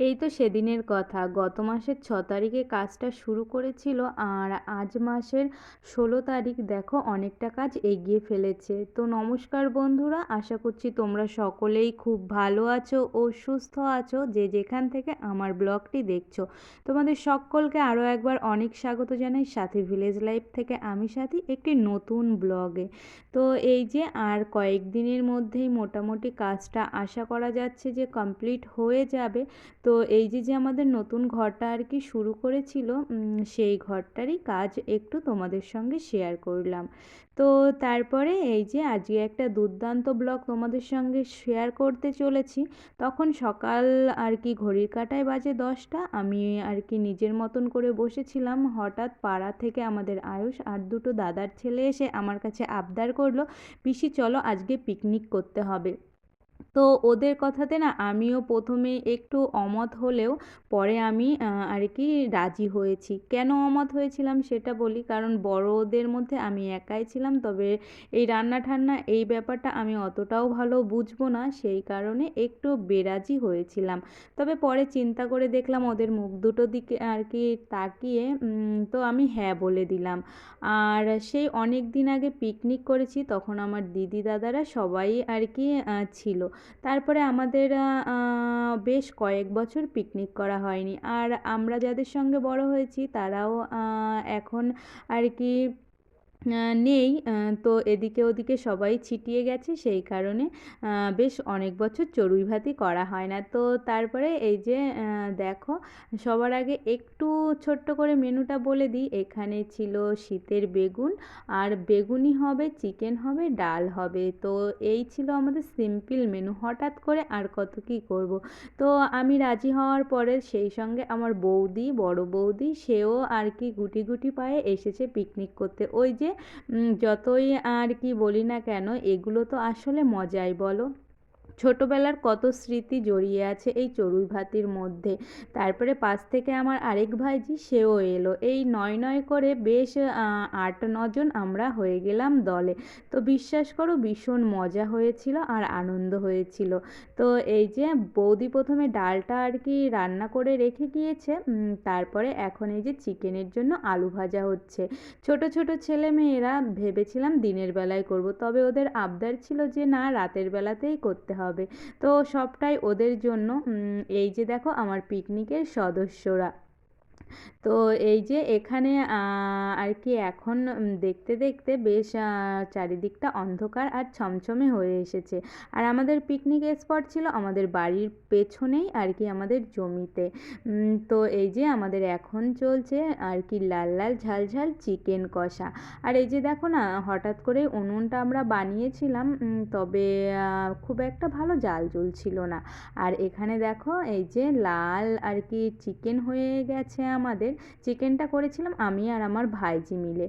এই তো সেদিনের কথা। গত মাসের ছ তারিখে কাজটা শুরু করেছিল আর আজ মাসের ষোলো তারিখ দেখো অনেকটা কাজ এগিয়ে ফেলেছে। তো নমস্কার বন্ধুরা, আশা করছি তোমরা সকলেই খুব ভালো আছো ও সুস্থ আছো যে যেখান থেকে আমার ব্লগটি দেখছ। তোমাদের সকলকে আরও একবার অনেক স্বাগত জানাই সাথে ভিলেজ লাইফ থেকে আমি সাথী, একটি নতুন ব্লগে। তো এই যে আর কয়েকদিনের মধ্যেই মোটামুটি কাজটা আশা করা যাচ্ছে যে কমপ্লিট হয়ে যাবে। তো এই যে যে আমাদের নতুন ঘরটা আর কি শুরু করেছিল সেই ঘরটারই কাজ একটু তোমাদের সঙ্গে শেয়ার করলাম। তো তারপরে এই যে, আজকে একটা দুর্দান্ত ব্লগ তোমাদের সঙ্গে শেয়ার করতে চলেছি। তখন সকাল আর কি ঘড়ির কাটায় বাজে দশটা, আমি আর কি নিজের মতন করে বসেছিলাম। হঠাৎ পাড়া থেকে আমাদের আয়ুষ আর দুটো দাদার ছেলে এসে আমার কাছে আবদার করল, পিসি চলো আজকে পিকনিক করতে হবে। তো ওদের কথাতে না আমিও প্রথমে একটু অমত হলেও পরে আমি আর কি রাজি হয়েছি। কেন অমত হয়েছিলাম সেটা বলি, কারণ বড়দের মধ্যে আমি একাই ছিলাম। তবে এই রান্না ঠান্না এই ব্যাপারটা আমি অতটাও ভালো বুঝব না, সেই কারণে একটু বেরাজি হয়েছিলাম। তবে পরে চিন্তা করে দেখলাম ওদের মুখ দুটো দিকে আর কি তাকিয়ে তো আমি হ্যাঁ বলে দিলাম। আর সেই অনেক দিন আগে পিকনিক করেছি, তখন আমার দিদি দাদারা সবাই আর কি ছিল। তারপরে আমাদের বেশ কয়েক বছর পিকনিক করা হয়নি। আর আমরা যাদের সঙ্গে বড় হয়েছি তারাও এখন আর কি নেই। তো এদিকে ওদিকে সবাই ছিটিয়ে গেছে। সেই কারণে বেশ অনেক বছর চড়ুই ভাতি করা হয় না। তো তারপরে এই যে দেখো, সবার আগে একটু ছোট্ট করে মেনুটা বলে দিই। এখানে ছিল শীতের বেগুন, আর বেগুনি হবে, চিকেন হবে, ডাল হবে। তো এই ছিল আমাদের সিম্পল মেনু। হঠাৎ করে আর কত কী করব? তো আমি রাজি হওয়ার পরে সেই সঙ্গে আমার বৌদি, বড় বৌদি, সেও আর কি গুটি গুটি পায়ে এসেছে পিকনিক করতে। ওই যে যতই আর কি বলি না কেন এগুলো তো আসলে মজাই বলো? ছোটোবেলার কত স্মৃতি জড়িয়ে আছে এই চড়ুই ভাতির মধ্যে। তারপরে পাশ থেকে আমার আরেক ভাইজি, সেও এলো। এই নয় নয় করে বেশ আট নজন আমরা হয়ে গেলাম দলে। তো বিশ্বাস করো, ভীষণ মজা হয়েছিল আর আনন্দ হয়েছিল। তো এই যে বৌদি প্রথমে ডালটা আর কি রান্না করে রেখে গিয়েছে তারপরে এখন এই যে চিকেনের জন্য আলু ভাজা হচ্ছে। ছোট ছোট ছেলে মেয়েরা ভেবেছিলাম দিনের বেলায় করব, তবে ওদের আবদার ছিল যে না, রাতের বেলাতেই করতে হবে। হবে। তো সবটাই ওদের জন্য। এই যে দেখো আমার পিকনিকের সদস্যরা। তো এই যে এখানে আর কি এখন দেখতে দেখতে বেশ চারিদিকটা অন্ধকার আর ছমছমে হয়ে এসেছে। আর আমাদের পিকনিক স্পট ছিল আমাদের বাড়ির পেছনেই আর কি আমাদের জমিতে। তো এই যে আমাদের এখন চলছে আর কি লাল লাল, ঝাল ঝাল চিকেন কষা। আর এই যে দেখো না, হঠাৎ করে উনুনটা আমরা বানিয়েছিলাম তবে খুব একটা ভালো জাল জ্বলছিল না। আর এখানে দেখো এই যে লাল আর কি চিকেন হয়ে গেছে আমাদের চিকেনটা করেছিলাম আমি আর আমার ভাইজি মিলে।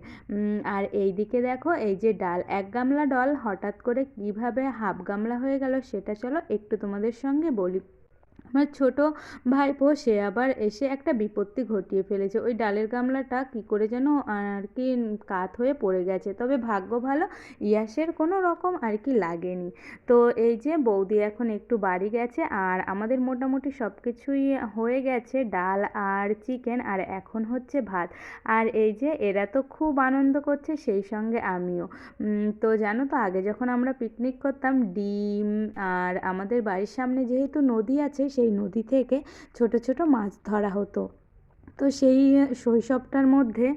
আর এই দিকে দেখো, এই যে ডাল, এক গামলা ডাল, হঠাৎ করে কীভাবে হাফ গামলা হয়ে গেল সেটা চলো একটু তোমাদের সঙ্গে বলি। আমার ছোটো ভাইপো, সে আবার এসে একটা বিপত্তি ঘটিয়ে ফেলেছে। ওই ডালের গামলাটা কী করে যেন আর কি কাত হয়ে পড়ে গেছে। তবে ভাগ্য ভালো, ইয়াসের কোনো রকম আর কি লাগেনি। তো এই যে বৌদি এখন একটু বাড়ি গেছে আর আমাদের মোটামুটি সব কিছুই হয়ে গেছে, ডাল আর চিকেন আর এখন হচ্ছে ভাত। আর এই যে এরা তো খুব আনন্দ করছে, সেই সঙ্গে আমিও। তো জানো তো, আগে যখন আমরা পিকনিক করতাম, ডিম আর আমাদের বাড়ির সামনে যেহেতু নদী আছে সেই নদী থেকে ছোট ছোট মাছ ধরা হতো। তো সেই শৈশবটার মধ্যে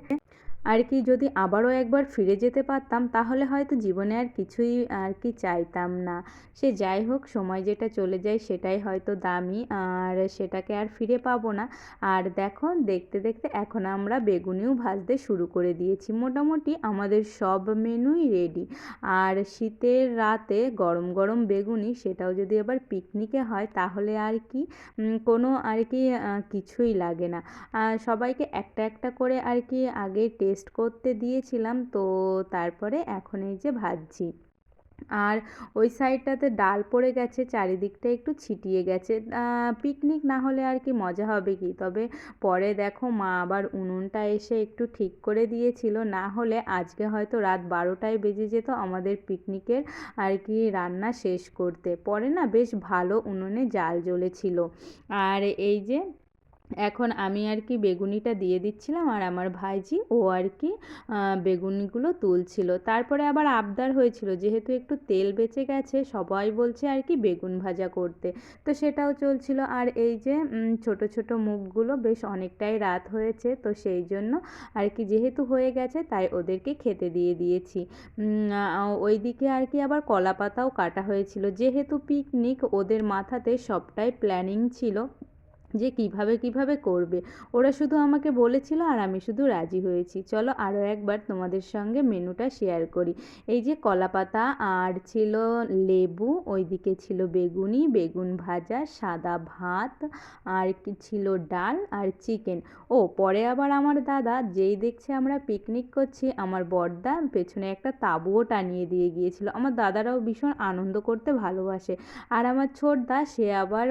আর কি যদি আবারও একবার ফিরে যেতে পারতাম, তাহলে হয়তো জীবনে আর কিছুই আর কি চাইতাম না। সে যাই হোক, সময় যেটা চলে যায় সেটাই হয়তো দামি, আর সেটাকে আর ফিরে পাবো না। আর দেখো, দেখতে দেখতে এখন আমরা বেগুনিও ভাজতে শুরু করে দিয়েছি। মোটামুটি আমাদের সব মেনুই রেডি আর শীতের রাতে গরম গরম বেগুনি, সেটাও যদি আবার পিকনিকে হয়, তাহলে আর কি কোনো আর কি কিছুই লাগে না। সবাইকে একটা একটা করে আর কি আগে টেস্ট করতে দিয়েছিলাম, তো তারপরে এখন এই যে ভাজছি। আর ওই সাইডটাতে ডাল পড়ে গেছে, চারিদিকটা একটু ছিটিয়ে গেছে। পিকনিক না হলে আর কি মজা হবে কি? তবে পরে দেখো মা আবার উনুনটা এসে একটু ঠিক করে দিয়েছিল, না হলে আজকে হয়তো রাত বারোটায় বেজে যেত আমাদের পিকনিকের আর কি রান্না শেষ করতে। পরে না বেশ ভালো উনুনে জাল জ্বলেছিল। আর এই যে এখন আমি আর কি বেগুনিটা দিয়ে দিচ্ছিলাম আর আমার ভাইজি ও আর কি বেগুনিগুলো তুলছিল। তারপরে আবার আবদার হয়েছিল, যেহেতু একটু তেল বেঁচে গেছে, সবাই বলছে আর কি বেগুন ভাজা করতে। তো সেটাও চলছিল। আর এই যে ছোট ছোট মুখগুলো বেশ অনেকটাই রাত হয়েছে, তো সেই জন্য আর কি যেহেতু হয়ে গেছে, তাই ওদেরকে খেতে দিয়ে দিয়েছি। ওইদিকে আর কি আবার কলা পাতাও কাটা হয়েছিল। যেহেতু পিকনিক, ওদের মাথাতে সবটাই প্ল্যানিং ছিল। যে কীভাবে কীভাবে করবে। ওরা শুধু আমাকে বলেছিল আর আমি শুধু রাজি হয়েছি। চলো আরও একবার তোমাদের সঙ্গে মেনুটা শেয়ার করি। এই যে কলা পাতা আর ছিল লেবু, ওইদিকে ছিল বেগুনি, বেগুন ভাজা, সাদা ভাত, আর কি ছিল ডাল আর চিকেন। ও, পরে আবার আমার দাদা যেই দেখছে আমরা পিকনিক করছি, আমার বড়দা পেছনে একটা তাঁবুও টানিয়ে দিয়ে গিয়েছিল। আমার দাদারাও ভীষণ আনন্দ করতে ভালোবাসে। আর আমার ছোটদা, সে আবার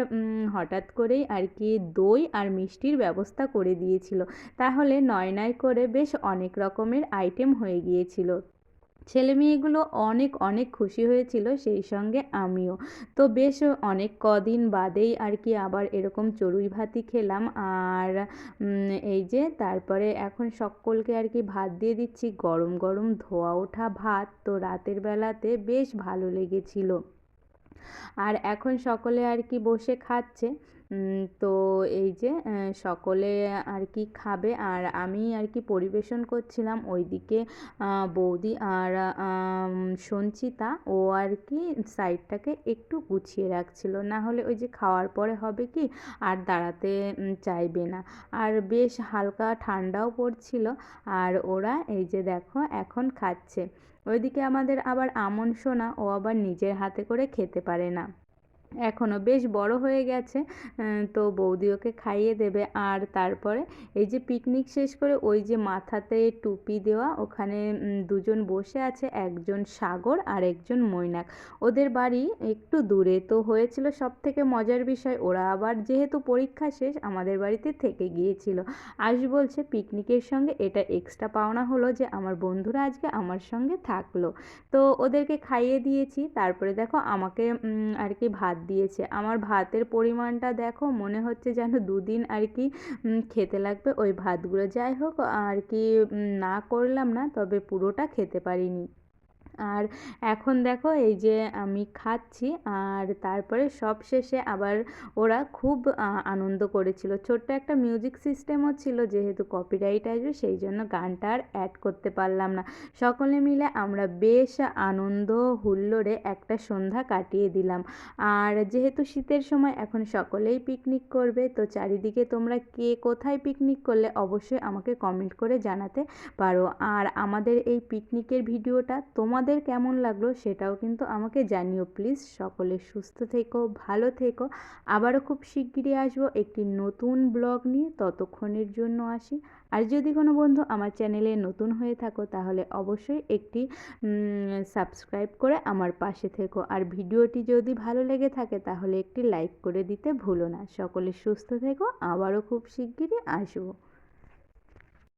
হঠাৎ করেই আর কি দই আর মিষ্টির ব্যবস্থা করে দিয়েছিল। তাহলে নয় নয় করে বেশ অনেক রকমের আইটেম হয়ে গিয়েছিল। ছেলে মেয়েগুলো অনেক অনেক খুশি হয়েছিল সেই সঙ্গে আমিও। তো বেশ অনেক কদিন বাদেই আর কি আবার এরকম চড়ুই ভাতি খেলাম আর এই যে তারপরে এখন সকলকে আর কি ভাত দিয়ে দিচ্ছি। গরম গরম ধোয়া ওঠা ভাত তো রাতের বেলাতে বেশ ভালো লেগেছিল। আর এখন সকলে আর কি বসে খাচ্ছে। তো এই যে সকলে আর কি খাবে আর আমি আর কি পরিবেশন করছিলাম ওইদিকে বৌদি আর সঞ্চিতা। ও আর কি সাইডটাকে একটু গুছিয়ে রাখছিল। না হলে ওই যে খাওয়ার পরে হবে কি আর দাঁড়াতে চাইবে না। আর বেশ হালকা ঠান্ডাও পড়ছিল। আর ওরা এই যে দেখো এখন খাচ্ছে। ওইদিকে আমাদের আবার আমন সোনা, ও আবার নিজের হাতে করে খেতে পারে না। এখনও বেশ বড় হয়ে গেছে তো বৌদি ওকে খাইয়ে দেবে। আর তারপরে এই যে পিকনিক শেষ করে ওই যে মাথাতে টুপি দেওয়া, ওখানে দুজন বসে আছে, একজন সাগর আর একজন মৈনাক। ওদের বাড়ি একটু দূরে, তো হয়েছিল সব থেকে মজার বিষয়, ওরা আবার যেহেতু পরীক্ষা শেষ, আমাদের বাড়িতে থেকে গিয়েছিল। আজ বলছে পিকনিকের সঙ্গে এটা এক্সট্রা পাওনা হলো যে আমার বন্ধুরা আজকে আমার সঙ্গে থাকল। তো ওদেরকে খাইয়ে দিয়েছি, তারপরে দেখো আমাকে আর কি ভাত দিয়েছে। আমার ভাতের পরিমাণটা দেখো, মনে হচ্ছে যেন দুদিন আর কি খেতে লাগবে ওই ভাতগুলো। যাই হোক, আর কি না করলাম না, তবে পুরোটা খেতে পারিনি। আর এখন দেখো এই যে আমি খাচ্ছি আর তারপরে সব শেষে আবার ওরা খুব আনন্দ করেছিল। ছোট্ট একটা মিউজিক সিস্টেমও ছিল যেহেতু কপিরাইট আসবে সেই জন্য গানটা আর অ্যাড করতে পারলাম না। সকলে মিলে আমরা বেশ আনন্দ হুল্লোড়ে একটা সন্ধ্যা কাটিয়ে দিলাম। আর যেহেতু শীতের সময় এখন সকলেই পিকনিক করবে, তো চারিদিকে তোমরা কে কোথায় পিকনিক করলে অবশ্যই আমাকে কমেন্ট করে জানাতে পারো। আর আমাদের এই পিকনিকের ভিডিওটা তোমাদের তোমাদের কেমন লাগল সেটাও কিন্তু আমাকে জানিও প্লিজ সকলে সুস্থ থেকো, ভালো থেকো। আবারও খুব শিগগিরই আসব একটি নতুন ব্লগ নিয়ে। ততক্ষণের জন্য আসি। আর যদি কোনো বন্ধু আমার চ্যানেলে নতুন হয়ে থাকো, তাহলে অবশ্যই একটি সাবস্ক্রাইব করে আমার পাশে থেকো। আর ভিডিওটি যদি ভালো লেগে থাকে, তাহলে একটি লাইক করে দিতে ভুলো না। সকলে সুস্থ থেকো। আবারও খুব শিগগিরই আসব।